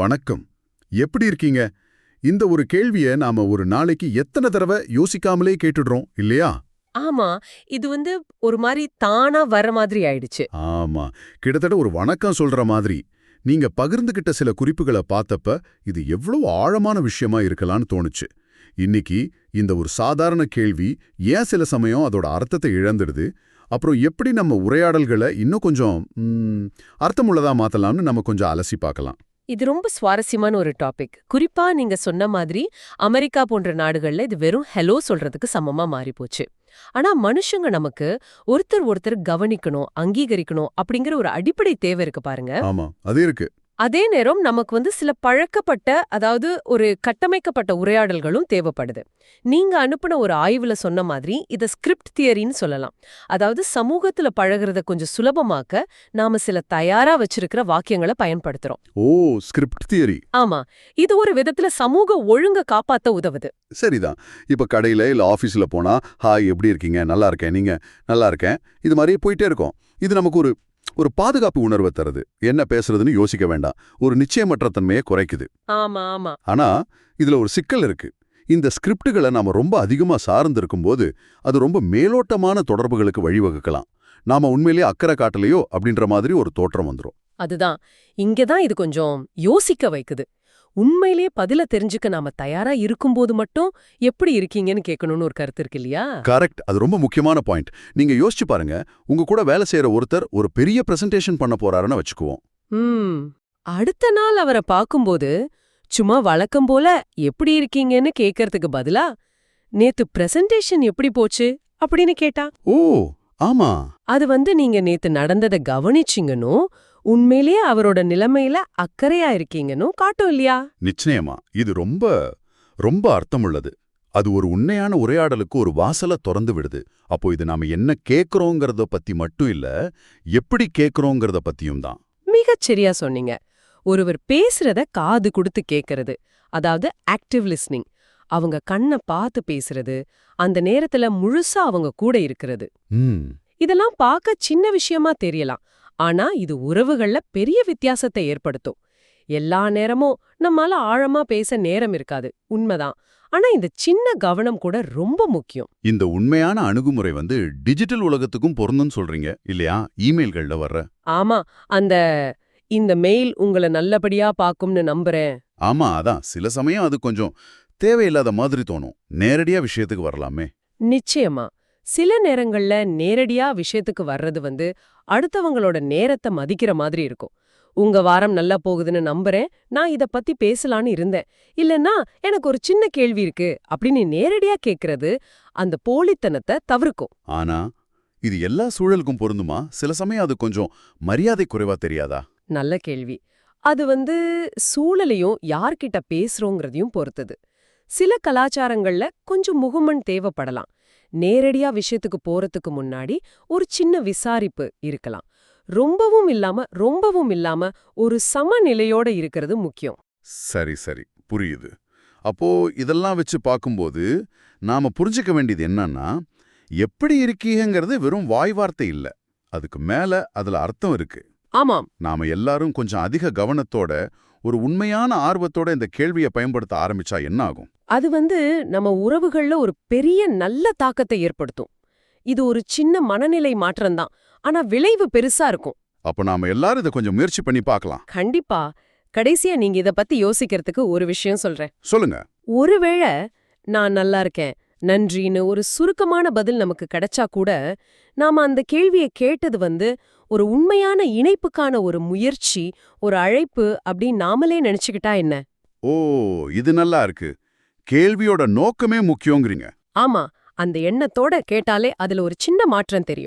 வணக்கம். எப்படி இருக்கீங்க? இந்த ஒரு கேள்விய நாம ஒரு நாளைக்கு எத்தனை தடவை யோசிக்காமலே கேட்டுடுறோம் இல்லையா? ஆமா இது வந்து ஒரு மாதிரி தானா வர மாதிரி ஆயிடுச்சு. ஆமா கிட்டத்தட்ட ஒரு வணக்கம் சொல்ற மாதிரி. நீங்க பகிர்ந்துகிட்ட சில குறிப்புகளை பார்த்தப்ப இது எவ்வளவு ஆழமான விஷயமா இருக்கலாம்னு தோணுச்சு. இன்னைக்கு இந்த ஒரு சாதாரண கேள்வி ஏன் சில சமயம் அதோட அர்த்தத்தை இழந்துடுது? அப்புறம் எப்படி நம்ம உரையாடல்களை இன்னும் கொஞ்சம் அர்த்தமுள்ளதா மாத்தலாம்னு நம்ம கொஞ்சம் அலசி பார்க்கலாம். இது ரொம்ப சுவாரஸ்யமான ஒரு டாபிக் குறிப்பா நீங்க சொன்ன மாதிரி அமெரிக்கா போன்ற நாடுகள்ல இது வெறும் ஹெலோ சொல்றதுக்கு சமமா மாறி போச்சு ஆனா மனுஷங்க நமக்கு ஒருத்தர் ஒருத்தர் கவனிக்கணும் அங்கீகரிக்கணும் அப்படிங்கிற ஒரு அடிப்படை தேவை இருக்கு பாருங்க. ஆமா அது இருக்கு. அதே நேரம் நமக்கு வந்து சில பழக்கப்பட்ட அதாவது ஒரு கட்டமைக்கப்பட்ட உரையாடல்களும் தேவைப்படுது. நீங்க அனுப்புன ஒரு ஆய்வுல சொன்ன மாதிரி இத ஸ்கிரிப்ட் தியரின்னு சொல்லலாம். அதாவது சமூகத்துல பழகுறத கொஞ்சம் சுலபமாக்க நாம சில தயாரா வச்சிருக்கிற வாக்கியங்களை பயன்படுத்துறோம். ஓ ஸ்கிரிப்ட் தியரி. ஆமா. இது ஒரு விதத்துல சமூக ஒழுங்க காப்பாத்த உதவுது. சரிதான். இப்ப கடையில இல்ல ஆபீஸ்ல போனா ஹாய் எப்படி இருக்கீங்க? நல்லா இருக்கேன். நீங்க நல்லா இருக்கேன்? இது மாதிரி போயிட்டே இருக்கோம். இது நமக்கு ஒரு ஒரு பாதுகாப்பு உணர்வை தருது. என்ன பேசுறதுன்னு யோசிக்க வேண்டாம். ஒரு நிச்சயமற்ற தன்மையை குறைக்குது. ஆமா ஆமா. ஆனா இதுல ஒரு சிக்கல் இருக்கு. இந்த ஸ்கிரிப்டுகளை நாம ரொம்ப அதிகமா சார்ந்து இருக்கும்போது அது ரொம்ப மேலோட்டமான தொடர்புகளுக்கு வழிவகுக்கலாம். நாம உண்மையிலேயே அக்கறை காட்டலையோ அப்படின்ற மாதிரி ஒரு தோற்றம் வந்துரும். அதுதான். இங்கதான் இது கொஞ்சம் யோசிக்க வைக்குது. உண்மையிலேயே பதில தெரிஞ்சுக்க நாம தயாரா இருக்கும்போது மட்டும் எப்படி இருக்கீங்கன்னு கேட்கணும்னு ஒரு கருத்து இருக்கு இல்லையா? கரெக்ட். அது ரொம்ப முக்கியமான பாயிண்ட். நீங்க யோசிச்சு பாருங்க. உங்க கூட வேலை செய்யற ஒருத்தர் ஒரு பெரிய பிரசன்டேஷன் பண்ண போறாருன்னு வச்சுக்குவோம். அடுத்த நாள் அவரை பாக்கும்போது சும்மா வழக்கம் போல எப்படி இருக்கீங்கன்னு கேக்கறதுக்கு பதிலா நேத்து பிரசன்டேஷன் எப்படி போச்சு? அப்படின்னு கேட்டா. ஓ ஆமா. அது வந்து நீங்க நேத்து நடந்தத கவனிச்சீங்கன்னு உண்மையிலேயே அவரோட நிலைமையில அக்கறையா இருக்கீங்கன்னு காட்டும் இல்லையா? நிச்சயமா. இது ரொம்ப ரொம்ப அர்த்தமுள்ளது. அது ஒரு உண்மையான உரையாடலுக்கு ஒரு வாசலை திறந்து விடுது. அப்போ இது நாம என்ன கேக்குறோங்கிறத பத்தி மட்டும் இல்ல எப்படி கேக்குறோங்கிறத பத்தியும் தான். மிகச் சரியா சொன்னீங்க. ஒருவர் பேசுறத காது கொடுத்து கேட்கறது. அதாவது ஆக்டிவ் லிஸ்னிங் அவங்க கண்ணை பார்த்து பேசுறது. அந்த நேரத்துல முழுசா அவங்க கூட இருக்கிறது. இதெல்லாம் பார்க்க சின்ன விஷயமா தெரியலாம். ஆனா இது உறவுகள்ல பெரிய வித்தியாசத்தை ஏற்படுத்தும். எல்லா நேரமும் நம்மால ஆழமா பேச நேரம் இருக்காது உண்மைதான். ஆனா இந்த சின்ன கவனம் கூட ரொம்ப முக்கியம். இந்த உண்மையான அணுகுமுறை வந்து டிஜிட்டல் உலகத்துக்கும் பொருந்தும்னு சொல்றீங்க இல்லையா? இமெயில்கள்ல வர்ற. ஆமா அந்த இந்த மெயில் உங்களை நல்லபடியா பாக்கும்னு நம்புறேன். ஆமா அதான். சில சமயம் அது கொஞ்சம் தேவையில்லாத மாதிரி தோணும். நேரடியா விஷயத்துக்கு வரலாமே. நிச்சயமா. சில நேரங்கள்ல நேரடியா விஷயத்துக்கு வர்றது வந்து அடுத்தவங்களோட நேரத்தை மதிக்கிற மாதிரி இருக்கும். உங்க வாரம் நல்லா போகுதுன்னு நம்புறேன் நான் இத பத்தி பேசலான்னு இருந்தேன். இல்லனா எனக்கு ஒரு சின்ன கேள்வி இருக்கு அப்படின்னு நேரடியா கேக்குறது அந்த போலித்தனத்தை தவிர்க்கும். ஆனா இது எல்லா சூழலுக்கும் பொருந்துமா? சில சமயம் அது கொஞ்சம் மரியாதை குறைவா தெரியாதா? நல்ல கேள்வி. அது வந்து சூழலையும் யார்கிட்ட பேசுறோங்கிறதையும் பொறுத்தது. சில கலாச்சாரங்கள்ல கொஞ்சம் முகமன் தேவைப்படலாம். நேரடியா விஷயத்துக்கு போறதுக்கு முன்னாடி ஒரு சின்ன விசாரிப்பு இருக்கலாம். ரொம்பவும் இல்லாம ரொம்பவும் இல்லாம ஒரு சமநிலையோட இருக்கிறது முக்கியம். சரி சரி. புரியுது. அப்போ இதெல்லாம் வச்சு பார்க்கும்போது நாம புரிஞ்சுக்க வேண்டியது என்னன்னா எப்படி இருக்கீங்கிறது வெறும் வாய் வார்த்தை இல்ல. அதுக்கு மேல அதுல அர்த்தம் இருக்கு. ஆமாம். நாம எல்லாரும் கொஞ்சம் அதிக கவனத்தோட ஒரு உண்மையான ஆர்வத்தோட இந்த கேள்வியை பயன்படுத்த ஆரம்பிச்சா என்ன ஆகும்? அது வந்து நம்ம உறவுகள்ல ஒரு பெரிய நல்ல தாக்கத்தை ஏற்படுத்தும். இது ஒரு சின்ன மனநிலை மாற்றம்தான். ஆனா விளைவு பெருசா இருக்கும். அப்ப நாம எல்லாரும் இதை கொஞ்சம் முயற்சி பண்ணி பார்க்கலாம். கண்டிப்பா. கடைசியா நீங்க இத பத்தி யோசிக்கிறதுக்கு ஒரு விஷயம் சொல்றேன். சொல்லுங்க. ஒருவேளை நான் நல்லா இருக்கேன் நன்றின்னு ஒரு சுருக்கமான பதில் நமக்கு கிடைச்சா கூட நாம அந்த கேள்வியை கேட்டது வந்து ஒரு உண்மையான இணைப்புக்கான ஒரு முயற்சி ஒரு அழைப்பு அப்படின்னு நாமளே நினைச்சுக்கிட்டா என்ன? ஓ இது நல்லா இருக்கு. கேள்வியோட நோக்கமே முக்கியங்கிறீங்க. ஆமா அந்த எண்ணத்தோட கேட்டாலே அதுல ஒரு சின்ன மாற்றம் தெரியும்.